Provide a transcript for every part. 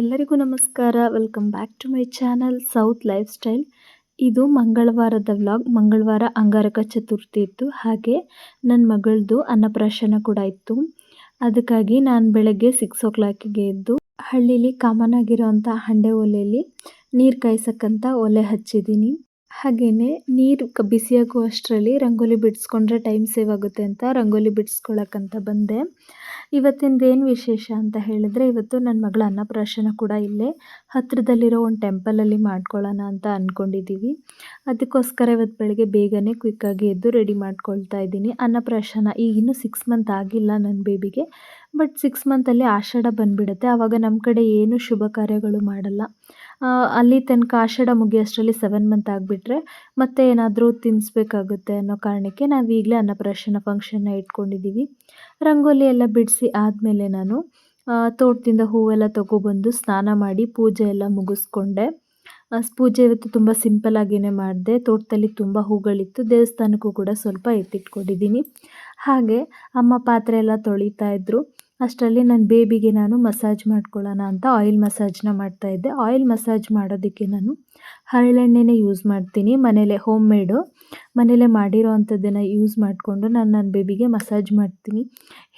ಎಲ್ಲರಿಗೂ ನಮಸ್ಕಾರ. Welcome back to my channel South Lifestyle ಇದು ಮಂಗಳವಾರದ ವ್ಲಾಗ್ ಮಂಗಳವಾರ ಅಂಗಾರಕ ಚತುರ್ಥಿ ಇತ್ತು. ಹಾಗೆ ನನ್ನ ಮಗಳದು ಅನ್ನಪ್ರಾಶನ ಕೂಡ ಇತ್ತು. ಅದಕ್ಕಾಗಿ ನಾನು ಬೆಳಗ್ಗೆ ಸಿಕ್ಸ್ ಓ ಕ್ಲಾಕಿಗೆ ಎದ್ದು ಹಳ್ಳೀಲಿ ಕಾಮನ್ ಆಗಿರೋಂಥ ಹಂಡೆ ಒಲೆಯಲ್ಲಿ ನೀರು ಕಾಯ್ಸಕ್ಕಂತ ಒಲೆ ಹಚ್ಚಿದ್ದೀನಿ. ಹಾಗೆಯೇ ನೀರು ಬಿಸಿಯಾಗುವಷ್ಟರಲ್ಲಿ ರಂಗೋಲಿ ಬಿಡಿಸ್ಕೊಂಡ್ರೆ ಟೈಮ್ ಸೇವ್ ಆಗುತ್ತೆ ಅಂತ ರಂಗೋಲಿ ಬಿಡಿಸ್ಕೊಳಕ್ಕಂತ ಬಂದೆ. ಇವತ್ತಿಂದು ಏನು ವಿಶೇಷ ಅಂತ ಹೇಳಿದ್ರೆ ಇವತ್ತು ನನ್ನ ಮಗಳ ಅನ್ನಪ್ರಾಶನ ಕೂಡ ಇಲ್ಲೇ ಹತ್ತಿರದಲ್ಲಿರೋ ಒಂದು ಟೆಂಪಲಲ್ಲಿ ಮಾಡ್ಕೊಳ್ಳೋಣ ಅಂತ ಅಂದ್ಕೊಂಡಿದ್ದೀವಿ ಅದಕ್ಕೋಸ್ಕರ ಇವತ್ತು ಬೆಳಗ್ಗೆ ಬೇಗನೆ ಕ್ವಿಕ್ಕಾಗಿ ಎದ್ದು ರೆಡಿ ಮಾಡ್ಕೊಳ್ತಾ ಇದ್ದೀನಿ. ಅನ್ನಪ್ರಾಶನ ಈಗ ಇನ್ನೂ ಸಿಕ್ಸ್ ಮಂತ್ ಆಗಿಲ್ಲ ನನ್ನ ಬೇಬಿಗೆ ಬಟ್ ಸಿಕ್ಸ್ ಮಂತಲ್ಲಿ ಆಷಾಢ ಬಂದುಬಿಡುತ್ತೆ. ಆವಾಗ ನಮ್ಮ ಕಡೆ ಏನು ಶುಭ ಕಾರ್ಯಗಳು ಮಾಡಲ್ಲ. ಅಲ್ಲಿ ತನಕ ಆಷಾಢ ಮುಗಿಯೋಷ್ಟರಲ್ಲಿ ಸೆವೆನ್ ಮಂತ್ ಆಗಿಬಿಟ್ರೆ ಮತ್ತೆ ಏನಾದರೂ ತಿನ್ನಿಸ್ಬೇಕಾಗುತ್ತೆ ಅನ್ನೋ ಕಾರಣಕ್ಕೆ ನಾವು ಈಗಲೇ ಅನ್ನಪ್ರಾಶನ ಫಂಕ್ಷನ್ನ ಇಟ್ಕೊಂಡಿದ್ದೀವಿ ರಂಗೋಲಿ ಎಲ್ಲ ಬಿಡಿಸಿ ಆದಮೇಲೆ ನಾನು ತೋಟದಿಂದ ಹೂವೆಲ್ಲ ತೊಗೊಬಂದು ಸ್ನಾನ ಮಾಡಿ ಪೂಜೆ ಎಲ್ಲ ಮುಗಿಸ್ಕೊಂಡೆ. ಪೂಜೆ ಇವತ್ತು ತುಂಬ ಸಿಂಪಲ್ಲಾಗಿಯೇ ಮಾಡಿದೆ. ತೋಟದಲ್ಲಿ ತುಂಬ ಹೂಗಳಿತ್ತು. ದೇವಸ್ಥಾನಕ್ಕೂ ಕೂಡ ಸ್ವಲ್ಪ ಎತ್ತಿಟ್ಕೊಂಡಿದ್ದೀನಿ ಹಾಗೆ ಅಮ್ಮ ಪಾತ್ರೆ ಎಲ್ಲ ತೊಳಿತಾ ಇದ್ದರು ಅಷ್ಟರಲ್ಲಿ ನನ್ನ ಬೇಬಿಗೆ ನಾನು ಮಸಾಜ್ ಮಾಡ್ಕೊಳ್ಳೋಣ ಅಂತ ಆಯಿಲ್ ಮಸಾಜ್ನ ಮಾಡ್ತಾಯಿದ್ದೆ ಆಯಿಲ್ ಮಸಾಜ್ ಮಾಡೋದಕ್ಕೆ ನಾನು ಹರಳೆಣ್ಣೆನೇ ಯೂಸ್ ಮಾಡ್ತೀನಿ. ಮನೇಲೆ ಹೋಮ್ ಮೇಡು ಮನೇಲೆ ಮಾಡಿರೋ ಅಂಥದ್ದನ್ನು ಯೂಸ್ ಮಾಡಿಕೊಂಡು ನಾನು ನನ್ನ ಬೇಬಿಗೆ ಮಸಾಜ್ ಮಾಡ್ತೀನಿ.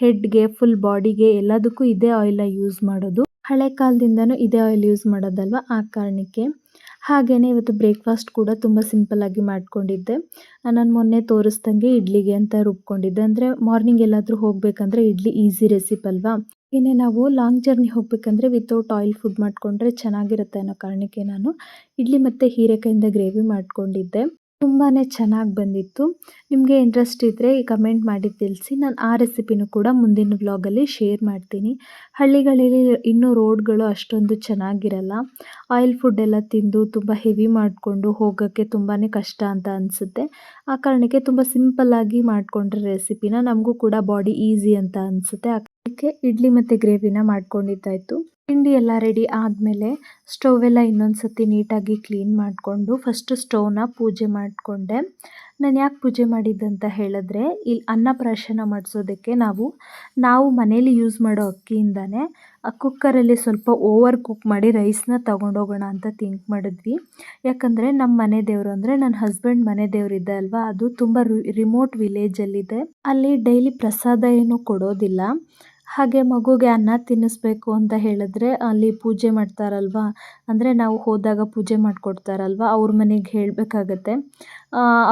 ಹೆಡ್ಗೆ, ಫುಲ್ ಬಾಡಿಗೆ ಎಲ್ಲದಕ್ಕೂ ಇದೇ ಆಯಿಲ್ನ ಯೂಸ್ ಮಾಡೋದು. ಹಳೆ ಕಾಲದಿಂದನೂ ಇದೇ ಆಯಿಲ್ ಯೂಸ್ ಮಾಡೋದಲ್ವ? ಆ ಕಾರಣಕ್ಕೆ ಹಾಗೆಯೇ ಇವತ್ತು ಬ್ರೇಕ್ಫಾಸ್ಟ್ ಕೂಡ ತುಂಬ ಸಿಂಪಲ್ಲಾಗಿ ಮಾಡಿಕೊಂಡಿದ್ದೆ. ನಾನು ಮೊನ್ನೆ ತೋರಿಸ್ದಂಗೆ ಇಡ್ಲಿಗೆ ಅಂತ ರುಬ್ಕೊಂಡಿದ್ದೆ. ಅಂದರೆ ಮಾರ್ನಿಂಗ್ ಎಲ್ಲಾದರೂ ಹೋಗಬೇಕಂದ್ರೆ ಇಡ್ಲಿ ಈಸಿ ರೆಸಿಪ್ ಅಲ್ವಾ? ಇನ್ನೇ ನಾವು ಲಾಂಗ್ ಜರ್ನಿ ಹೋಗಬೇಕಂದ್ರೆ ವಿತೌಟ್ ಆಯಿಲ್ ಫುಡ್ ಮಾಡಿಕೊಂಡ್ರೆ ಚೆನ್ನಾಗಿರುತ್ತೆ ಅನ್ನೋ ಕಾರಣಕ್ಕೆ ನಾನು ಇಡ್ಲಿ ಮತ್ತು ಹೀರೆಕಾಯಿಂದ ಗ್ರೇವಿ ಮಾಡ್ಕೊಂಡಿದ್ದೆ. ತುಂಬಾ ಚೆನ್ನಾಗಿ ಬಂದಿತ್ತು. ನಿಮಗೆ ಇಂಟ್ರೆಸ್ಟ್ ಇದ್ದರೆ ಕಮೆಂಟ್ ಮಾಡಿ ತಿಳಿಸಿ. ನಾನು ಆ ರೆಸಿಪಿನೂ ಕೂಡ ಮುಂದಿನ ವ್ಲಾಗಲ್ಲಿ ಶೇರ್ ಮಾಡ್ತೀನಿ. ಹಳ್ಳಿಗಳಲ್ಲಿ ಇನ್ನೂ ರೋಡ್ಗಳು ಅಷ್ಟೊಂದು ಚೆನ್ನಾಗಿರಲ್ಲ. ಆಯಿಲ್ ಫುಡ್ ಎಲ್ಲ ತಿಂದು ತುಂಬ ಹೆವಿ ಮಾಡಿಕೊಂಡು ಹೋಗೋಕ್ಕೆ ತುಂಬಾ ಕಷ್ಟ ಅಂತ ಅನಿಸುತ್ತೆ. ಆ ಕಾರಣಕ್ಕೆ ತುಂಬ ಸಿಂಪಲ್ಲಾಗಿ ಮಾಡಿಕೊಂಡ್ರೆ ರೆಸಿಪಿನ ನಮಗೂ ಕೂಡ ಬಾಡಿ ಈಸಿ ಅಂತ ಅನಿಸುತ್ತೆ. ಅದಕ್ಕೆ ಇಡ್ಲಿ ಮತ್ತು ಗ್ರೇವಿನ ಮಾಡ್ಕೊಂಡಿದ್ದಾಯಿತು. ತಿಂಡಿ ಎಲ್ಲ ರೆಡಿ ಆದಮೇಲೆ ಸ್ಟೌವೆಲ್ಲ ಎಲ್ಲ ಇನ್ನೊಂದು ಸತಿ ನೀಟಾಗಿ ಕ್ಲೀನ್ ಮಾಡಿಕೊಂಡು ಫಸ್ಟು ಸ್ಟೌವ್ನ ಪೂಜೆ ಮಾಡಿಕೊಂಡೆ. ನಾನು ಯಾಕೆ ಪೂಜೆ ಮಾಡಿದ್ದಂತ ಹೇಳಿದ್ರೆ ಇಲ್ಲಿ ಅನ್ನಪ್ರಾಶನ ಮಾಡಿಸೋದಕ್ಕೆ ನಾವು ನಾವು ಮನೇಲಿ ಯೂಸ್ ಮಾಡೋ ಅಕ್ಕಿಯಿಂದನೇ ಕುಕ್ಕರಲ್ಲಿ ಸ್ವಲ್ಪ ಓವರ್ ಕುಕ್ ಮಾಡಿ ರೈಸ್ನ ತೊಗೊಂಡೋಗೋಣ ಅಂತ ಥಿಂಕ್ ಮಾಡಿದ್ವಿ. ಯಾಕಂದರೆ ನಮ್ಮ ಮನೆ ದೇವರು ಅಂದರೆ ನನ್ನ ಹಸ್ಬೆಂಡ್ ಮನೆ ದೇವರಿದೆ ಅಲ್ವಾ, ಅದು ತುಂಬ ರಿಮೋಟ್ ವಿಲೇಜಲ್ಲಿದೆ ಅಲ್ಲಿ ಡೈಲಿ ಪ್ರಸಾದ ಏನು ಕೊಡೋದಿಲ್ಲ. ಹಾಗೆ ಮಗುಗೆ ಅನ್ನ ತಿನ್ನಿಸ್ಬೇಕು ಅಂತ ಹೇಳಿದ್ರೆ ಅಲ್ಲಿ ಪೂಜೆ ಮಾಡ್ತಾರಲ್ವ? ಅಂದರೆ ನಾವು ಹೋದಾಗ ಪೂಜೆ ಮಾಡಿಕೊಡ್ತಾರಲ್ವ? ಅವ್ರ ಮನೆಗೆ ಹೇಳಬೇಕಾಗತ್ತೆ.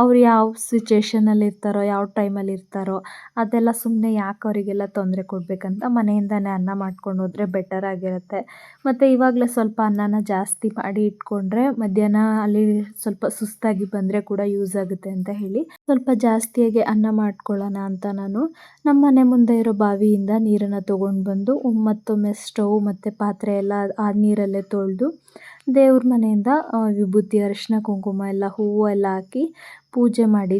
ಅವ್ರು ಯಾವ ಸಿಚುವೇಷನಲ್ಲಿ ಇರ್ತಾರೋ, ಯಾವ ಟೈಮಲ್ಲಿ ಇರ್ತಾರೋ, ಅದೆಲ್ಲ ಸುಮ್ಮನೆ ಯಾಕೆ ಅವರಿಗೆಲ್ಲ ತೊಂದರೆ ಕೊಡಬೇಕಂತ ಮನೆಯಿಂದನೇ ಅನ್ನ ಮಾಡ್ಕೊಂಡು ಹೋದರೆ ಬೆಟರ್ ಆಗಿರುತ್ತೆ. ಮತ್ತು ಇವಾಗಲೇ ಸ್ವಲ್ಪ ಅನ್ನನ ಜಾಸ್ತಿ ಮಾಡಿ ಇಟ್ಕೊಂಡ್ರೆ ಮಧ್ಯಾಹ್ನ ಅಲ್ಲಿ ಸ್ವಲ್ಪ ಸುಸ್ತಾಗಿ ಬಂದರೆ ಕೂಡ ಯೂಸ್ ಆಗುತ್ತೆ ಅಂತ ಹೇಳಿ, ಸ್ವಲ್ಪ ಜಾಸ್ತಿಯಾಗಿ ಅನ್ನ ಮಾಡ್ಕೊಳ್ಳೋಣ ಅಂತ ನಾನು ನಮ್ಮ ಮನೆ ಮುಂದೆ ಇರೋ ಬಾವಿಯಿಂದ ನೀರನ್ನು ತೊಗೊಂಡು ಬಂದು, ಮತ್ತೊಮ್ಮೆ ಸ್ಟವ್ ಮತ್ತು ಪಾತ್ರೆ ಎಲ್ಲ ಆ ನೀರಲ್ಲೇ ತೊಳೆದು ದೇವ್ರ ಮನೆಯಿಂದ ವಿಭೂತಿ, ಅರಿಶಿನ, ಕುಂಕುಮ ಎಲ್ಲ ಹೂವು ಎಲ್ಲ ಹಾಕಿ ಪೂಜೆ ಮಾಡಿ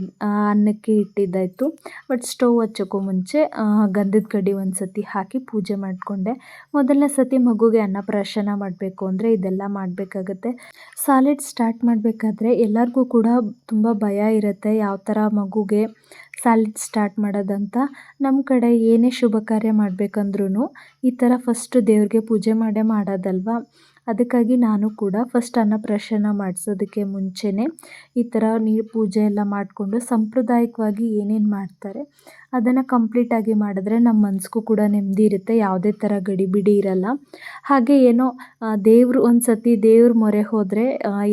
ಅನ್ನಕ್ಕೆ ಇಟ್ಟಿದ್ದಾಯಿತು. ಬಟ್ ಸ್ಟವ್ ಹಚ್ಚೋಕ್ಕೂ ಮುಂಚೆ ಗಂಧದ ಕಡ್ಡಿ ಒಂದು ಸತಿ ಹಾಕಿ ಪೂಜೆ ಮಾಡಿಕೊಂಡೆ. ಮೊದಲನೇ ಸತಿ ಮಗುಗೆ ಅನ್ನಪ್ರಾಶನ ಮಾಡಬೇಕು ಅಂದರೆ ಇದೆಲ್ಲ ಮಾಡಬೇಕಾಗತ್ತೆ. ಸಾಲಿಡ್ ಸ್ಟಾರ್ಟ್ ಮಾಡಬೇಕಾದ್ರೆ ಎಲ್ಲರಿಗೂ ಕೂಡ ತುಂಬ ಭಯ ಇರುತ್ತೆ, ಯಾವ ಥರ ಮಗುಗೆ ಸಾಲಿಡ್ ಸ್ಟಾರ್ಟ್ ಮಾಡೋದಂತ. ನಮ್ಮ ಕಡೆ ಏನೇ ಶುಭ ಕಾರ್ಯ ಮಾಡಬೇಕಂದ್ರೂ ಈ ಥರ ಫಸ್ಟು ದೇವ್ರಿಗೆ ಪೂಜೆ ಮಾಡೇ ಮಾಡೋದಲ್ವ. ಅದಕ್ಕಾಗಿ ನಾನು ಕೂಡ ಫಸ್ಟ್ ಅನ್ನಪ್ರಾಶನ ಮಾಡಿಸೋದಕ್ಕೆ ಮುಂಚೆನೇ ಈ ಥರ ನೀರು ಪೂಜೆ ಎಲ್ಲ ಮಾಡಿಕೊಂಡು ಸಾಂಪ್ರದಾಯಿಕವಾಗಿ ಏನೇನು ಮಾಡ್ತಾರೆ ಅದನ್ನು ಕಂಪ್ಲೀಟಾಗಿ ಮಾಡಿದ್ರೆ ನಮ್ಮ ಮನಸ್ಸಿಗೂ ಕೂಡ ನೆಮ್ಮದಿ ಇರುತ್ತೆ, ಯಾವುದೇ ಥರ ಗಡಿಬಿಡಿ ಇರಲ್ಲ. ಹಾಗೆ ಏನೋ ದೇವರು ಒಂದು ಸತಿ ದೇವ್ರ ಮೊರೆ ಹೋದರೆ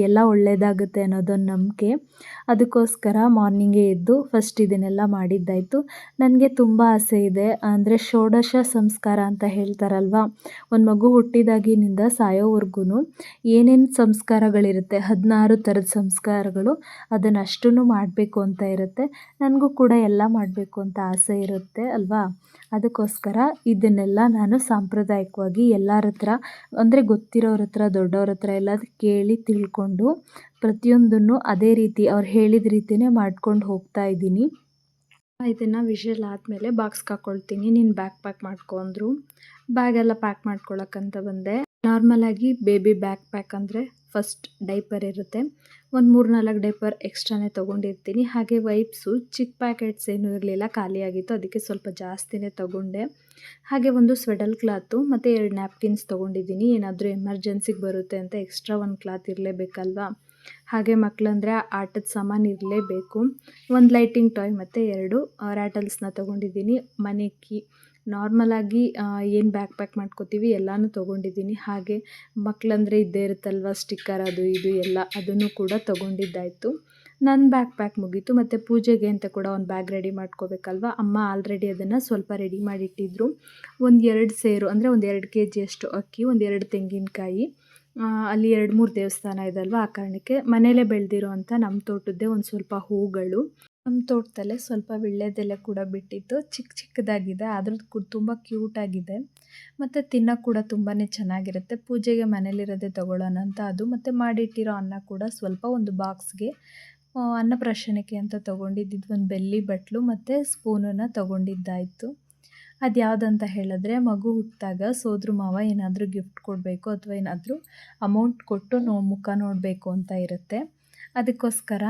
ಎಲ್ಲ ಒಳ್ಳೆಯದಾಗುತ್ತೆ ಅನ್ನೋದೊಂದು ನಂಬಿಕೆ. ಅದಕ್ಕೋಸ್ಕರ ಮಾರ್ನಿಂಗೇ ಎದ್ದು ಫಸ್ಟ್ ಇದನ್ನೆಲ್ಲ ಮಾಡಿದ್ದಾಯಿತು. ನನಗೆ ತುಂಬ ಆಸೆ ಇದೆ. ಅಂದರೆ ಷೋಡಶ ಸಂಸ್ಕಾರ ಅಂತ ಹೇಳ್ತಾರಲ್ವ? ಒಂದು ಮಗು ಹುಟ್ಟಿದಾಗಿನಿಂದ ಸಾಯೋವರೆಗೂ ಏನೇನು ಸಂಸ್ಕಾರಗಳಿರುತ್ತೆ, ಹದಿನಾರು ಥರದ ಸಂಸ್ಕಾರಗಳು ಅದನ್ನು ಅಷ್ಟೂ ಮಾಡಬೇಕು ಅಂತ ಇರುತ್ತೆ. ನನಗೂ ಕೂಡ ಎಲ್ಲ ಮಾಡಬೇಕು ಅಂತ ಆಸೆ ಇರುತ್ತೆ ಅಲ್ವಾ? ಅದಕ್ಕೋಸ್ಕರ ಇದನ್ನೆಲ್ಲ ನಾನು ಸಾಂಪ್ರದಾಯಿಕವಾಗಿ ಎಲ್ಲರ ಹತ್ರ, ಅಂದರೆ ಗೊತ್ತಿರೋರ ಹತ್ರ ದೊಡ್ಡವ್ರ ಹತ್ರ ಎಲ್ಲ ಕೇಳಿ ತಿಳ್ಕೊಂಡು ಪ್ರತಿಯೊಂದನ್ನು ಅದೇ ರೀತಿ ಅವ್ರು ಹೇಳಿದ ರೀತಿಯೇ ಮಾಡ್ಕೊಂಡು ಹೋಗ್ತಾ ಇದ್ದೀನಿ. ಇದನ್ನು ವಿಷಲ್ ಆದಮೇಲೆ ಬಾಕ್ಸ್ ಹಾಕ್ಕೊಳ್ತೀನಿ ನೀನು ಬ್ಯಾಗ್ ಪ್ಯಾಕ್ ಮಾಡ್ಕೊಂಡ್ರು ಬ್ಯಾಗೆಲ್ಲ ಪ್ಯಾಕ್ ಮಾಡ್ಕೊಳಕ್ಕಂತ ಬಂದೆ. ನಾರ್ಮಲಾಗಿ ಬೇಬಿ ಬ್ಯಾಗ್ ಪ್ಯಾಕ್ ಅಂದರೆ ಫಸ್ಟ್ ಡೈಪರ್ ಇರುತ್ತೆ. ಒಂದು ಮೂರು ನಾಲ್ಕು ಡೇಪರ್ ಎಕ್ಸ್ಟ್ರಾನೇ ತೊಗೊಂಡಿರ್ತೀನಿ. ಹಾಗೆ ವೈಪ್ಸು ಚಿಕ್ಕ ಪ್ಯಾಕೆಟ್ಸ್ ಏನೂ ಇರಲಿಲ್ಲ, ಖಾಲಿಯಾಗಿತ್ತು. ಅದಕ್ಕೆ ಸ್ವಲ್ಪ ಜಾಸ್ತಿನೇ ತೊಗೊಂಡೆ. ಹಾಗೆ ಒಂದು ಸ್ವೆಡಲ್ ಕ್ಲಾತು ಮತ್ತು ಎರಡು ನ್ಯಾಪ್ಕಿನ್ಸ್ ತೊಗೊಂಡಿದ್ದೀನಿ. ಏನಾದರೂ ಎಮರ್ಜೆನ್ಸಿಗೆ ಬರುತ್ತೆ ಅಂತ ಎಕ್ಸ್ಟ್ರಾ ಒಂದು ಕ್ಲಾತ್ ಇರಲೇಬೇಕಲ್ವಾ? ಹಾಗೆ ಮಕ್ಕಳಂದರೆ ಆಟದ ಸಾಮಾನು ಇರಲೇಬೇಕು. ಒಂದು ಲೈಟಿಂಗ್ ಟಾಯ್ ಮತ್ತು ಎರಡು ರ್ಯಾಟಲ್ಸ್ನ ತೊಗೊಂಡಿದ್ದೀನಿ. ಮನೆ ಕೀ ನಾರ್ಮಲಾಗಿ ಏನು ಬ್ಯಾಕ್ ಪ್ಯಾಕ್ ಮಾಡ್ಕೋತೀವಿ ಎಲ್ಲನೂ ತೊಗೊಂಡಿದ್ದೀನಿ. ಹಾಗೆ ಮಕ್ಕಳಂದರೆ ಇದ್ದೇ ಇರುತ್ತಲ್ವ ಸ್ಟಿಕ್ಕರ್ ಅದು ಇದು ಎಲ್ಲ ಅದನ್ನು ಕೂಡ ತೊಗೊಂಡಿದ್ದಾಯಿತು. ನನ್ನ ಬ್ಯಾಗ್ ಪ್ಯಾಕ್ ಮುಗೀತು. ಮತ್ತು ಪೂಜೆಗೆ ಅಂತ ಕೂಡ ಒಂದು ಬ್ಯಾಗ್ ರೆಡಿ ಮಾಡ್ಕೋಬೇಕಲ್ವ? ಅಮ್ಮ ಆಲ್ರೆಡಿ ಅದನ್ನು ಸ್ವಲ್ಪ ರೆಡಿ ಮಾಡಿಟ್ಟಿದ್ರು. ಒಂದು ಎರಡು ಸೇರು, ಅಂದರೆ ಒಂದು ಎರಡು ಕೆ ಜಿಯಷ್ಟು ಅಕ್ಕಿ, ಒಂದು ಎರಡು ತೆಂಗಿನಕಾಯಿ ಅಲ್ಲಿ ಎರಡು ಮೂರು ದೇವಸ್ಥಾನ ಇದೆ ಅಲ್ವಾ ಆ ಕಾರಣಕ್ಕೆ ಮನೆಯಲ್ಲೇ ಬೆಳೆದಿರೋ ಅಂಥ ನಮ್ಮ ತೋಟದ್ದೇ ಒಂದು ಸ್ವಲ್ಪ ಹೂಗಳು. ನಮ್ಮ ತೋಟದಲ್ಲೇ ಸ್ವಲ್ಪ ವೀಳ್ಯದೆಲೆ ಕೂಡ ಬಿಟ್ಟಿತ್ತು. ಚಿಕ್ಕ ಚಿಕ್ಕದಾಗಿದೆ ಅದ್ರದ್ದು ತುಂಬ ಕ್ಯೂಟಾಗಿದೆ. ಮತ್ತು ತಿನ್ನೋಕ್ಕೆ ಕೂಡ ತುಂಬಾ ಚೆನ್ನಾಗಿರುತ್ತೆ. ಪೂಜೆಗೆ ಮನೇಲಿರೋದೇ ತೊಗೊಳ್ಳೋಣ ಅಂತ ಅದು. ಮತ್ತು ಮಾಡಿಟ್ಟಿರೋ ಅನ್ನ ಕೂಡ ಸ್ವಲ್ಪ ಒಂದು ಬಾಕ್ಸ್ಗೆ ಅನ್ನಪ್ರಾಶನಕ್ಕೆ ಅಂತ ತೊಗೊಂಡಿದ್ದು ಒಂದು ಬೆಲ್ಲಿ ಬಟ್ಲು ಮತ್ತು ಸ್ಪೂನನ್ನು ತೊಗೊಂಡಿದ್ದಾಯಿತು. ಅದು ಯಾವುದಂತ ಹೇಳಿದ್ರೆ, ಮಗು ಹುಟ್ಟಿದಾಗ ಸೋದ್ರ ಮಾವ ಏನಾದರೂ ಗಿಫ್ಟ್ ಕೊಡಬೇಕು ಅಥವಾ ಏನಾದರೂ ಅಮೌಂಟ್ ಕೊಟ್ಟು ನೋ, ಮುಖ ನೋಡಬೇಕು ಅಂತ ಇರುತ್ತೆ. ಅದಕ್ಕೋಸ್ಕರ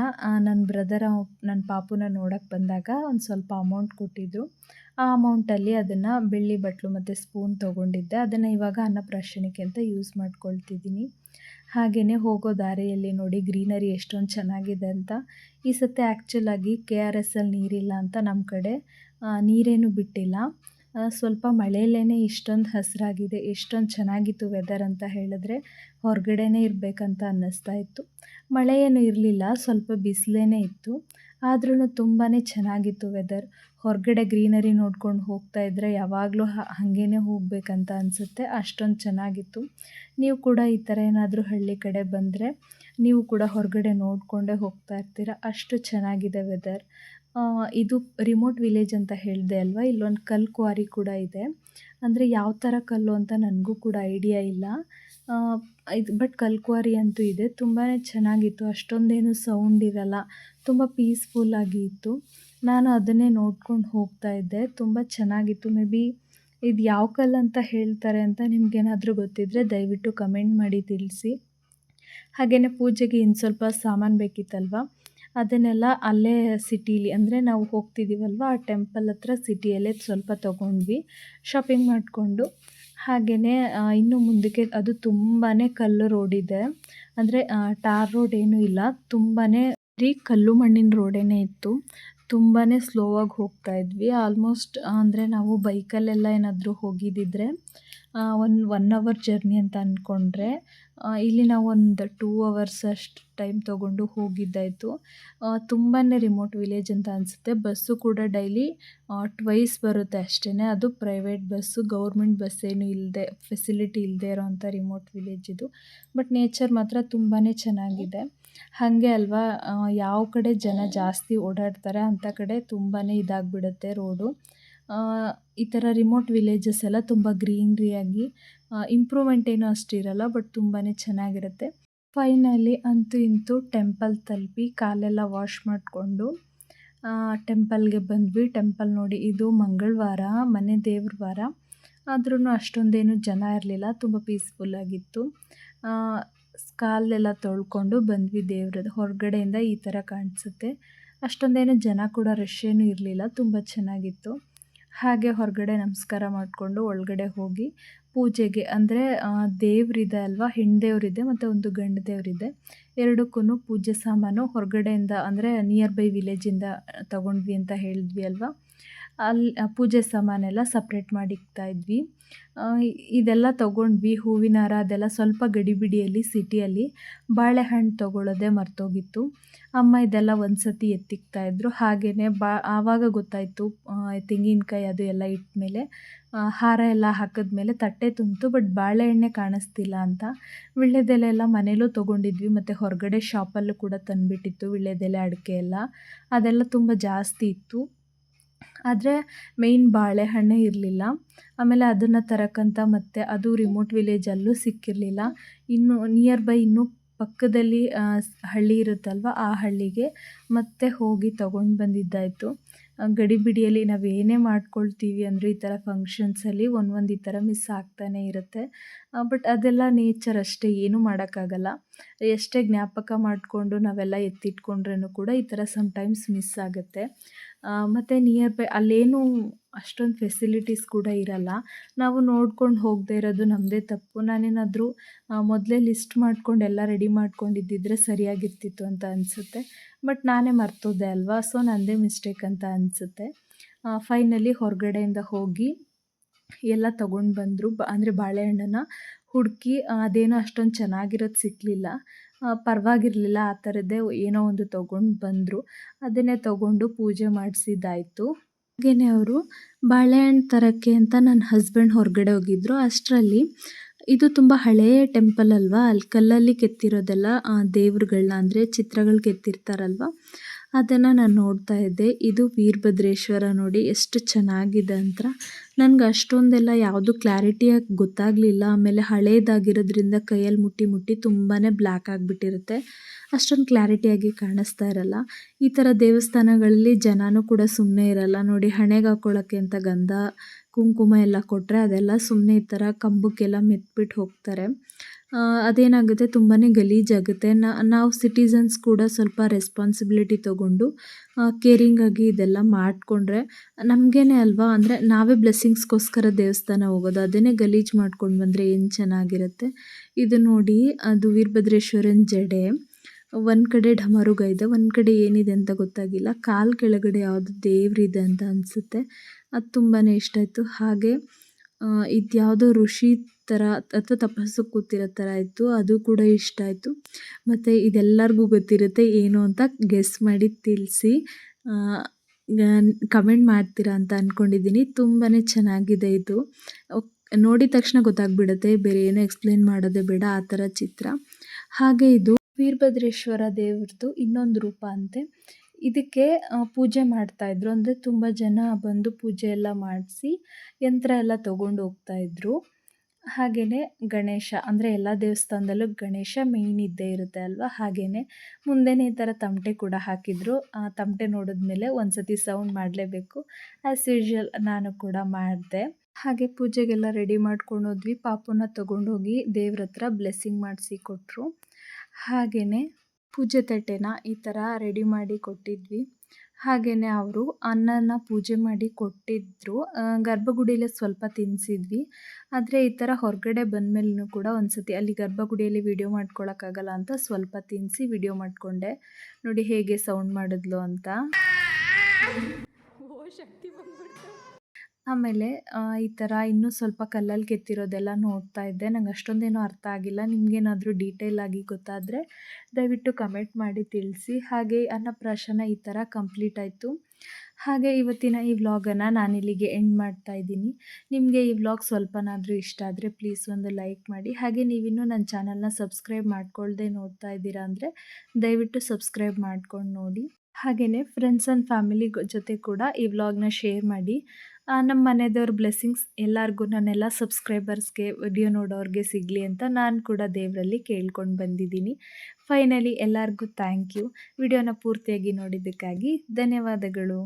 ನನ್ನ ಬ್ರದರ ನನ್ನ ಪಾಪುನ ನೋಡೋಕ್ಕೆ ಬಂದಾಗ ಒಂದು ಸ್ವಲ್ಪ ಅಮೌಂಟ್ ಕೊಟ್ಟಿದ್ದರು ಆ ಅಮೌಂಟಲ್ಲಿ ಅದನ್ನು ಬೆಳ್ಳಿ ಬಟ್ಲು ಮತ್ತು ಸ್ಪೂನ್ ತೊಗೊಂಡಿದ್ದೆ. ಅದನ್ನು ಇವಾಗ ಅನ್ನಪ್ರಾಶನಕ್ಕೆ ಅಂತ ಯೂಸ್ ಮಾಡ್ಕೊಳ್ತಿದ್ದೀನಿ. ಹಾಗೆಯೇ ಹೋಗೋ ದಾರಿಯಲ್ಲಿ ನೋಡಿ ಗ್ರೀನರಿ ಎಷ್ಟೊಂದು ಚೆನ್ನಾಗಿದೆ ಅಂತ. ಈ ಸತಿ ಆ್ಯಕ್ಚುಲಾಗಿ ಕೆ ಆರ್ ಎಸ್ ಅಲ್ಲಿ ನೀರಿಲ್ಲ ಅಂತ ನಮ್ಮ ಕಡೆ ನೀರೇನು ಬಿಟ್ಟಿಲ್ಲ. ಸ್ವಲ್ಪ ಮಳೆಯಲ್ಲೇ ಇಷ್ಟೊಂದು ಹಸಿರಾಗಿದೆ, ಎಷ್ಟೊಂದು ಚೆನ್ನಾಗಿತ್ತು ವೆದರ್ ಅಂತ ಹೇಳಿದ್ರೆ ಹೊರಗಡೆನೇ ಇರಬೇಕಂತ ಅನ್ನಿಸ್ತಾ ಇತ್ತು. ಮಳೆ ಏನು ಇರಲಿಲ್ಲ, ಸ್ವಲ್ಪ ಬಿಸಿಲೇ ಇತ್ತು. ಆದ್ರೂ ತುಂಬಾ ಚೆನ್ನಾಗಿತ್ತು ವೆದರ್ ಹೊರಗಡೆ ಗ್ರೀನರಿ ನೋಡ್ಕೊಂಡು ಹೋಗ್ತಾ ಇದ್ದರೆ ಯಾವಾಗಲೂ ಹಾಗೇನೆ ಹೋಗಬೇಕಂತ ಅನಿಸುತ್ತೆ, ಅಷ್ಟೊಂದು ಚೆನ್ನಾಗಿತ್ತು. ನೀವು ಕೂಡ ಈ ಥರ ಏನಾದರೂ ಹಳ್ಳಿ ಕಡೆ ಬಂದರೆ ನೀವು ಕೂಡ ಹೊರಗಡೆ ನೋಡಿಕೊಂಡೇ ಹೋಗ್ತಾ ಇರ್ತೀರ, ಅಷ್ಟು ಚೆನ್ನಾಗಿದೆ ವೆದರ್ ಇದು ರಿಮೋಟ್ ವಿಲೇಜ್ ಅಂತ ಹೇಳಿದೆ ಅಲ್ವಾ? ಇಲ್ಲೊಂದು ಕಲ್ಲು ಕ್ವಾರಿ ಕೂಡ ಇದೆ. ಅಂದರೆ ಯಾವ ಥರ ಕಲ್ಲು ಅಂತ ನನಗೂ ಕೂಡ ಐಡಿಯಾ ಇಲ್ಲ. ಇದು ಬಟ್ ಕಲ್ಲು ಕ್ವಾರಿ ಅಂತೂ ಇದೆ. ತುಂಬಾ ಚೆನ್ನಾಗಿತ್ತು. ಅಷ್ಟೊಂದೇನು ಸೌಂಡ್ ಇರಲ್ಲ. ತುಂಬ ಪೀಸ್ಫುಲ್ಲಾಗಿ ಇತ್ತು. ನಾನು ಅದನ್ನೇ ನೋಡ್ಕೊಂಡು ಹೋಗ್ತಾ ಇದ್ದೆ. ತುಂಬ ಚೆನ್ನಾಗಿತ್ತು. ಮೇ ಬಿ ಇದು ಯಾವ ಕಲ್ಲು ಅಂತ ಹೇಳ್ತಾರೆ ಅಂತ ನಿಮಗೇನಾದರೂ ಗೊತ್ತಿದ್ದರೆ ದಯವಿಟ್ಟು ಕಮೆಂಟ್ ಮಾಡಿ ತಿಳಿಸಿ. ಹಾಗೆಯೇ ಪೂಜೆಗೆ ಇನ್ನು ಸ್ವಲ್ಪ ಸಾಮಾನು ಬೇಕಿತ್ತಲ್ವ? ಅದನ್ನೆಲ್ಲ ಅಲ್ಲೇ ಸಿಟೀಲಿ, ಅಂದರೆ ನಾವು ಹೋಗ್ತಿದ್ದೀವಲ್ವ ಆ ಟೆಂಪಲ್ ಹತ್ರ ಸಿಟಿಯಲ್ಲೇ ಸ್ವಲ್ಪ ತೊಗೊಂಡ್ವಿ ಶಾಪಿಂಗ್ ಮಾಡಿಕೊಂಡು. ಹಾಗೆಯೇ ಇನ್ನು ಮುಂದಕ್ಕೆ ಅದು ತುಂಬಾ ಕಲ್ಲು ರೋಡ್ ಇದೆ. ಅಂದರೆ ಟಾರ್ ರೋಡ್ ಏನೂ ಇಲ್ಲ ತುಂಬಾ ಬರೀ ಕಲ್ಲು ಮಣ್ಣಿನ ರೋಡೇ ಇತ್ತು. ತುಂಬಾ ಸ್ಲೋವಾಗಿ ಹೋಗ್ತಾ ಇದ್ವಿ. ಆಲ್ಮೋಸ್ಟ್ ಅಂದರೆ ನಾವು ಬೈಕಲ್ಲೆಲ್ಲ ಏನಾದರೂ ಹೋಗಿದ್ದಿದ್ರೆ ಒನ್ ಒನ್ ಅವರ್ ಜರ್ನಿ ಅಂತ ಅಂದ್ಕೊಂಡ್ರೆ ಇಲ್ಲಿ ನಾವು ಒಂದು ಟೂ ಅವರ್ಸ್ ಅಷ್ಟು ಟೈಮ್ ತೊಗೊಂಡು ಹೋಗಿದ್ದಾಯಿತು. ತುಂಬಾ ರಿಮೋಟ್ ವಿಲೇಜ್ ಅಂತ ಅನಿಸುತ್ತೆ. ಬಸ್ಸು ಕೂಡ ಡೈಲಿ ಟ್ವೈಸ್ ಬರುತ್ತೆ ಅಷ್ಟೇ ಅದು ಪ್ರೈವೇಟ್ ಬಸ್ಸು ಗೌರ್ಮೆಂಟ್ ಬಸ್ ಏನು ಇಲ್ಲದೆ ಫೆಸಿಲಿಟಿ ಇಲ್ಲದೆ ಇರೋವಂಥ ರಿಮೋಟ್ ವಿಲೇಜ್ ಇದು. ಬಟ್ ನೇಚರ್ ಮಾತ್ರ ತುಂಬಾ ಚೆನ್ನಾಗಿದೆ. ಹಾಗೆ ಅಲ್ವಾ ಯಾವ ಕಡೆ ಜನ ಜಾಸ್ತಿ ಓಡಾಡ್ತಾರೆ ಅಂಥ ಕಡೆ ತುಂಬಾ ಇದಾಗಿಬಿಡುತ್ತೆ ರೋಡು ಈ ಥರ ರಿಮೋಟ್ ವಿಲೇಜಸ್ ಎಲ್ಲ ತುಂಬ ಗ್ರೀನ್ರಿಯಾಗಿ ಇಂಪ್ರೂವ್ಮೆಂಟ್ ಏನೂ ಅಷ್ಟಿರಲ್ಲ ಬಟ್ ತುಂಬಾ ಚೆನ್ನಾಗಿರುತ್ತೆ. ಫೈನಲಿ ಅಂತೂ ಇಂತೂ ಟೆಂಪಲ್ ತಲುಪಿ ಕಾಲೆಲ್ಲ ವಾಶ್ ಮಾಡಿಕೊಂಡು ಟೆಂಪಲ್ಗೆ ಬಂದ್ವಿ. ಟೆಂಪಲ್ ನೋಡಿ ಇದು ಮಂಗಳವಾರ, ಮನೆ ದೇವ್ರ ವಾರ. ಆದ್ರೂ ಅಷ್ಟೊಂದೇನು ಜನ ಇರಲಿಲ್ಲ, ತುಂಬ ಪೀಸ್ಫುಲ್ಲಾಗಿತ್ತು ಕಾಲೆಲ್ಲ ತೊಳ್ಕೊಂಡು ಬಂದ್ವಿ ದೇವ್ರದ್ದು ಹೊರಗಡೆಯಿಂದ ಈ ಥರ ಕಾಣಿಸುತ್ತೆ. ಅಷ್ಟೊಂದೇನು ಜನ ಕೂಡ ರಶ್ ಏನೂ ಇರಲಿಲ್ಲ, ತುಂಬ ಚೆನ್ನಾಗಿತ್ತು. ಹಾಗೆ ಹೊರಗಡೆ ನಮಸ್ಕಾರ ಮಾಡಿಕೊಂಡು ಒಳಗಡೆ ಹೋಗಿ ಪೂಜೆಗೆ, ಅಂದರೆ ದೇವರಿದೆ ಅಲ್ವಾ ಹೆಣ್ಣು ಮತ್ತು ಒಂದು ಗಂಡು ದೇವರಿದೆ ಎರಡಕ್ಕೂ ಪೂಜೆ ಸಾಮಾನು ಹೊರಗಡೆಯಿಂದ, ಅಂದರೆ ನಿಯರ್ ಬೈ ವಿಲೇಜಿಂದ ತಗೊಂಡ್ವಿ ಅಂತ ಹೇಳಿದ್ವಿ ಅಲ್ವಾ. ಅಲ್ಲಿ ಪೂಜೆ ಸಾಮಾನೆಲ್ಲ ಸಪ್ರೇಟ್ ಮಾಡಿ ಇಕ್ತಾ ಇದ್ವಿ ಇದೆಲ್ಲ ತೊಗೊಂಡ್ವಿ, ಹೂವಿನ ಹಾರ ಅದೆಲ್ಲ ಸ್ವಲ್ಪ ಗಡಿಬಿಡಿಯಲ್ಲಿ, ಸಿಟಿಯಲ್ಲಿ ಬಾಳೆಹಣ್ಣು ತೊಗೊಳ್ಳೋದೇ ಮರ್ತೋಗಿತ್ತು. ಅಮ್ಮ ಇದೆಲ್ಲ ಒಂದು ಸತಿ ಎತ್ತಿಕ್ತಾಯಿದ್ರು ಹಾಗೆಯೇ ಬಾ, ಆವಾಗ ಗೊತ್ತಾಯಿತು ತೆಂಗಿನಕಾಯಿ ಅದು ಎಲ್ಲ ಇಟ್ಟಮೇಲೆ ಹಾರ ಎಲ್ಲ ಹಾಕಿದ್ಮೇಲೆ ತಟ್ಟೆ ತುಂಬಿತು, ಬಟ್ ಬಾಳೆಹಣ್ಣೆ ಕಾಣಿಸ್ತಿಲ್ಲ ಅಂತ. ವಿಳ್ಯದೆಲೆ ಎಲ್ಲ ಮನೇಲೂ ತೊಗೊಂಡಿದ್ವಿ, ಮತ್ತು ಹೊರಗಡೆ ಶಾಪಲ್ಲೂ ಕೂಡ ತಂದುಬಿಟ್ಟಿತ್ತು, ವಿಳ್ಯದೆಲೆ ಅಡಿಕೆ ಎಲ್ಲ. ಅದೆಲ್ಲ ತುಂಬ ಜಾಸ್ತಿ ಇತ್ತು. ಆದರೆ ಮೇಯ್ನ್ ಬಾಳೆಹಣ್ಣೇ ಇರಲಿಲ್ಲ. ಆಮೇಲೆ ಅದನ್ನು ತರೋಕ್ಕಂತ ಮತ್ತು ಅದು ರಿಮೋಟ್ ವಿಲೇಜಲ್ಲೂ ಸಿಕ್ಕಿರಲಿಲ್ಲ. ಇನ್ನು ನಿಯರ್ ಬೈ ಇನ್ನೂ ಪಕ್ಕದಲ್ಲಿ ಹಳ್ಳಿ ಇರುತ್ತಲ್ವ, ಆ ಹಳ್ಳಿಗೆ ಮತ್ತೆ ಹೋಗಿ ತಗೊಂಡು ಬಂದಿದ್ದಾಯಿತು. ಗಡಿಬಿಡಿಯಲ್ಲಿ ನಾವು ಏನೇ ಮಾಡ್ಕೊಳ್ತೀವಿ ಅಂದರೆ ಈ ಥರ ಫಂಕ್ಷನ್ಸಲ್ಲಿ ಒಂದೊಂದು ಒಂದು ಈ ಥರ ಮಿಸ್ ಆಗ್ತಾನೇ ಇರುತ್ತೆ. ಬಟ್ ಅದೆಲ್ಲ ನೇಚರ್ ಅಷ್ಟೇ, ಏನೂ ಮಾಡೋಕ್ಕಾಗಲ್ಲ. ಎಷ್ಟೇ ಜ್ಞಾಪಕ ಮಾಡಿಕೊಂಡು ನಾವೆಲ್ಲ ಎತ್ತಿಟ್ಕೊಂಡ್ರೂ ಕೂಡ ಈ ಥರ ಸಮ್ಟೈಮ್ಸ್ ಮಿಸ್ ಆಗುತ್ತೆ. ಮತ್ತು ನಿಯರ್ ಬೈ ಅಲ್ಲೇನೂ ಅಷ್ಟೊಂದು ಫೆಸಿಲಿಟೀಸ್ ಕೂಡ ಇರಲ್ಲ. ನಾವು ನೋಡ್ಕೊಂಡು ಹೋಗದೇ ಇರೋದು ನಮ್ಮದೇ ತಪ್ಪು. ನಾನೇನಾದರೂ ಮೊದಲೇ ಲಿಸ್ಟ್ ಮಾಡ್ಕೊಂಡು ಎಲ್ಲ ರೆಡಿ ಮಾಡ್ಕೊಂಡಿದ್ದಿದ್ರೆ ಸರಿಯಾಗಿರ್ತಿತ್ತು ಅಂತ ಅನಿಸುತ್ತೆ. ಬಟ್ ನಾನೇ ಮರ್ತೋದೆ ಅಲ್ವಾ? ಸೊ ನನ್ನದೇ ಮಿಸ್ಟೇಕ್ ಅಂತ ಅನಿಸುತ್ತೆ. ಫೈನಲಿ ಹೊರಗಡೆಯಿಂದ ಹೋಗಿ ಎಲ್ಲ ತೊಗೊಂಡು ಬಂದರು. ಬ, ಅಂದರೆ ಬಾಳೆಹಣ್ಣನ್ನು ಹುಡುಕಿ, ಅದೇನೋ ಅಷ್ಟೊಂದು ಚೆನ್ನಾಗಿರೋದು ಸಿಕ್ಕಲಿಲ್ಲ ಪರವಾಗಿರ್ಲಿಲ್ಲ, ಆ ಥರದ್ದೇ ಏನೋ ಒಂದು ತೊಗೊಂಡು ಬಂದರು. ಅದನ್ನೇ ತೊಗೊಂಡು ಪೂಜೆ ಮಾಡಿಸಿದ್ದಾಯಿತು. ಹಾಗೆಯೇ ಅವರು ಬಾಳೆಹಣ್ಣು ತರೋಕ್ಕೆ ಅಂತ ನನ್ನ ಹಸ್ಬೆಂಡ್ ಹೊರಗಡೆ ಹೋಗಿದ್ದರು ಅಷ್ಟರಲ್ಲಿ ಇದು ತುಂಬ ಹಳೆಯ ಟೆಂಪಲ್ ಅಲ್ವಾ? ಅಲ್ಲಿ ಕಲ್ಲಲ್ಲಿ ಕೆತ್ತಿರೋದೆಲ್ಲ ದೇವ್ರುಗಳನ್ನ ಅಂದರೆ ಚಿತ್ರಗಳು ಕೆತ್ತಿರ್ತಾರಲ್ವ? ಅದನ್ನು ನಾನು ನೋಡ್ತಾ ಇದ್ದೆ. ಇದು ವೀರಭದ್ರೇಶ್ವರ ನೋಡಿ ಎಷ್ಟು ಚೆನ್ನಾಗಿದೆ ಅಂತ. ನನಗೆ ಅಷ್ಟೊಂದೆಲ್ಲ ಯಾವುದು ಕ್ಲಾರಿಟಿಯಾಗಿ ಗೊತ್ತಾಗಲಿಲ್ಲ. ಆಮೇಲೆ ಹಳೇದಾಗಿರೋದ್ರಿಂದ ಕೈಯಲ್ಲಿ ಮುಟ್ಟಿ ಮುಟ್ಟಿ ತುಂಬಾ ಬ್ಲ್ಯಾಕ್ ಆಗಿಬಿಟ್ಟಿರುತ್ತೆ. ಅಷ್ಟೊಂದು ಕ್ಲಾರಿಟಿಯಾಗಿ ಕಾಣಿಸ್ತಾ ಇರಲ್ಲ. ಈ ಥರ ದೇವಸ್ಥಾನಗಳಲ್ಲಿ ಜನನೂ ಕೂಡ ಸುಮ್ಮನೆ ಇರಲ್ಲ. ನೋಡಿ ಹಣೆಗೆ ಹಾಕ್ಕೊಳ್ಳೋಕ್ಕೆ ಅಂತ ಗಂಧ, ಕುಂಕುಮ ಎಲ್ಲ ಕೊಟ್ಟರೆ ಅದೆಲ್ಲ ಸುಮ್ಮನೆ ಈ ಥರ ಕಂಬಕ್ಕೆಲ್ಲ ಮೆತ್ಬಿಟ್ಟು ಹೋಗ್ತಾರೆ. ಅದೇನಾಗುತ್ತೆ? ತುಂಬಾ ಗಲೀಜಾಗುತ್ತೆ. ನಾವು ಸಿಟಿಸನ್ಸ್ ಕೂಡ ಸ್ವಲ್ಪ ರೆಸ್ಪಾನ್ಸಿಬಿಲಿಟಿ ತೊಗೊಂಡು ಕೇರಿಂಗಾಗಿ ಇದೆಲ್ಲ ಮಾಡಿಕೊಂಡ್ರೆ ನಮಗೇನೆ ಅಲ್ವಾ? ಅಂದರೆ ನಾವೇ ಬ್ಲೆಸ್ಸಿಂಗ್ಸ್ಗೋಸ್ಕರ ದೇವಸ್ಥಾನ ಹೋಗೋದು, ಅದನ್ನೇ ಗಲೀಜು ಮಾಡ್ಕೊಂಡು ಬಂದರೆ ಏನು ಚೆನ್ನಾಗಿರುತ್ತೆ? ಇದು ನೋಡಿ, ಅದು ವೀರಭದ್ರೇಶ್ವರನ ಜಡೆ. ಒಂದು ಕಡೆ ಢಮರುಗ ಇದೆ, ಒಂದು ಕಡೆ ಏನಿದೆ ಅಂತ ಗೊತ್ತಾಗಿಲ್ಲ. ಕಾಲು ಕೆಳಗಡೆ ಯಾವುದು ದೇವ್ರಿದೆ ಅಂತ ಅನಿಸುತ್ತೆ. ಅದು ತುಂಬಾ ಇಷ್ಟ ಆಯಿತು. ಹಾಗೆ ಇದ್ಯಾವುದೋ ಋಷಿ ಥರ ಅಥವಾ ತಪಸ್ಸು ಕೂತಿರೋ ಥರ ಇತ್ತು. ಅದು ಕೂಡ ಇಷ್ಟ ಆಯಿತು. ಮತ್ತು ಇದೆಲ್ಲರಿಗೂ ಗೊತ್ತಿರುತ್ತೆ ಏನು ಅಂತ ಗೆಸ್ ಮಾಡಿ ತಿಳಿಸಿ. ಕಮೆಂಟ್ ಮಾಡ್ತೀರಾ ಅಂತ ಅಂದ್ಕೊಂಡಿದ್ದೀನಿ ತುಂಬಾ ಚೆನ್ನಾಗಿದೆ ಇದು. ನೋಡಿದ ತಕ್ಷಣ ಗೊತ್ತಾಗ್ಬಿಡುತ್ತೆ. ಬೇರೆ ಏನೂ ಎಕ್ಸ್ಪ್ಲೇನ್ ಮಾಡೋದೇ ಬೇಡ. ಆ ಥರ ಚಿತ್ರ. ಹಾಗೆ ಇದು ವೀರಭದ್ರೇಶ್ವರ ದೇವ್ರದ್ದು ಇನ್ನೊಂದು ರೂಪ ಅಂತೆ. ಇದಕ್ಕೆ ಪೂಜೆ ಮಾಡ್ತಾಯಿದ್ರು ಅಂದರೆ ತುಂಬ ಜನ ಬಂದು ಪೂಜೆ ಎಲ್ಲ ಮಾಡಿಸಿ ಯಂತ್ರ ಎಲ್ಲ ತೊಗೊಂಡು ಹೋಗ್ತಾಯಿದ್ರು ಹಾಗೆಯೇ ಗಣೇಶ, ಅಂದರೆ ಎಲ್ಲ ದೇವಸ್ಥಾನದಲ್ಲೂ ಗಣೇಶ ಮೇಯ್ನ್ ಇದ್ದೇ ಇರುತ್ತೆ ಅಲ್ವಾ? ಹಾಗೆಯೇ ಮುಂದೆನೇ ಈ ಥರ ತಮಟೆ ಕೂಡ ಹಾಕಿದ್ರು. ಆ ತಮಟೆ ನೋಡಿದ್ಮೇಲೆ ಒಂದು ಸತಿ ಸೌಂಡ್ ಮಾಡಲೇಬೇಕು. ಆ್ಯಸ್ ಯೂಶ್ವಲ್ ನಾನು ಕೂಡ ಮಾಡಿದೆ. ಹಾಗೆ ಪೂಜೆಗೆಲ್ಲ ರೆಡಿ ಮಾಡ್ಕೊಂಡು ಹೋದ್ವಿ. ಪಾಪುನ ತೊಗೊಂಡೋಗಿ ದೇವ್ರ ಹತ್ರ ಬ್ಲೆಸ್ಸಿಂಗ್ ಮಾಡಿಸಿ ಕೊಟ್ಟರು ಹಾಗೆಯೇ ಪೂಜೆ ತಟ್ಟೆನ ಈ ಥರ ರೆಡಿ ಮಾಡಿ ಕೊಟ್ಟಿದ್ವಿ. ಹಾಗೆಯೇ ಅವರು ಅನ್ನನ ಪೂಜೆ ಮಾಡಿ ಕೊಟ್ಟಿದ್ದರು ಗರ್ಭಗುಡಿಯಲ್ಲೇ ಸ್ವಲ್ಪ ತಿನ್ನಿಸಿದ್ವಿ ಆದರೆ ಈ ಥರ ಹೊರಗಡೆ ಬಂದಮೇಲೂ ಕೂಡ ಒಂದು ಸತಿ ಅಲ್ಲಿ ಗರ್ಭಗುಡಿಯಲ್ಲಿ ವಿಡಿಯೋ ಮಾಡ್ಕೊಳಕ್ಕಾಗಲ್ಲ ಅಂತ ಸ್ವಲ್ಪ ತಿನ್ನಿಸಿ ವಿಡಿಯೋ ಮಾಡಿಕೊಂಡೆ. ನೋಡಿ ಹೇಗೆ ಸೌಂಡ್ ಮಾಡಿದ್ಲು ಅಂತ. ಆಮೇಲೆ ಈ ಥರ ಇನ್ನೂ ಸ್ವಲ್ಪ ಕಲ್ಲಲ್ಲಿ ಕೆತ್ತಿರೋದೆಲ್ಲ ನೋಡ್ತಾ ಇದ್ದೆ. ನಂಗೆ ಅಷ್ಟೊಂದೇನೂ ಅರ್ಥ ಆಗಿಲ್ಲ. ನಿಮಗೇನಾದರೂ ಆಗಿ ಗೊತ್ತಾದರೆ ದಯವಿಟ್ಟು ಕಮೆಂಟ್ ಮಾಡಿ ತಿಳಿಸಿ. ಹಾಗೆ ಅನ್ನಪ್ರಾಶನ ಈ ಥರ ಕಂಪ್ಲೀಟ್ ಆಯಿತು. ಹಾಗೆ ಇವತ್ತಿನ ಈ ವ್ಲಾಗನ್ನು ನಾನಿಲ್ಲಿಗೆ ಎಂಡ್ ಮಾಡ್ತಾ ಇದ್ದೀನಿ. ನಿಮಗೆ ಈ ವ್ಲಾಗ್ ಸ್ವಲ್ಪನಾದರೂ ಇಷ್ಟ ಆದರೆ ಪ್ಲೀಸ್ ಒಂದು ಲೈಕ್ ಮಾಡಿ. ಹಾಗೆ ನೀವಿನ್ನೂ ನನ್ನ ಚಾನಲ್ನ ಸಬ್ಸ್ಕ್ರೈಬ್ ಮಾಡ್ಕೊಳ್ಳ್ದೆ ನೋಡ್ತಾ ಇದ್ದೀರಾ ಅಂದರೆ ದಯವಿಟ್ಟು ಸಬ್ಸ್ಕ್ರೈಬ್ ಮಾಡ್ಕೊಂಡು ನೋಡಿ. ಹಾಗೆಯೇ ಫ್ರೆಂಡ್ಸ್ ಆ್ಯಂಡ್ ಫ್ಯಾಮಿಲಿ ಜೊತೆ ಕೂಡ ಈ ವ್ಲಾಗ್ನ ಶೇರ್ ಮಾಡಿ. ನಮ್ಮ ಮನೆಯವ್ರ ಬ್ಲೆಸ್ಸಿಂಗ್ಸ್ ಎಲ್ಲರಿಗೂ ನನ್ನೆಲ್ಲ ಸಬ್ಸ್ಕ್ರೈಬರ್ಸ್ಗೆ ವಿಡಿಯೋ ನೋಡೋರಿಗೆ ಸಿಗಲಿ ಅಂತ ನಾನು ಕೂಡ ದೇವರಲ್ಲಿ ಕೇಳ್ಕೊಂಡು ಬಂದಿದ್ದೀನಿ. ಫೈನಲಿ ಎಲ್ಲರಿಗೂ ಥ್ಯಾಂಕ್ ಯು ವಿಡಿಯೋನ ಪೂರ್ತಿಯಾಗಿ ನೋಡಿದ್ದಕ್ಕಾಗಿ ಧನ್ಯವಾದಗಳು.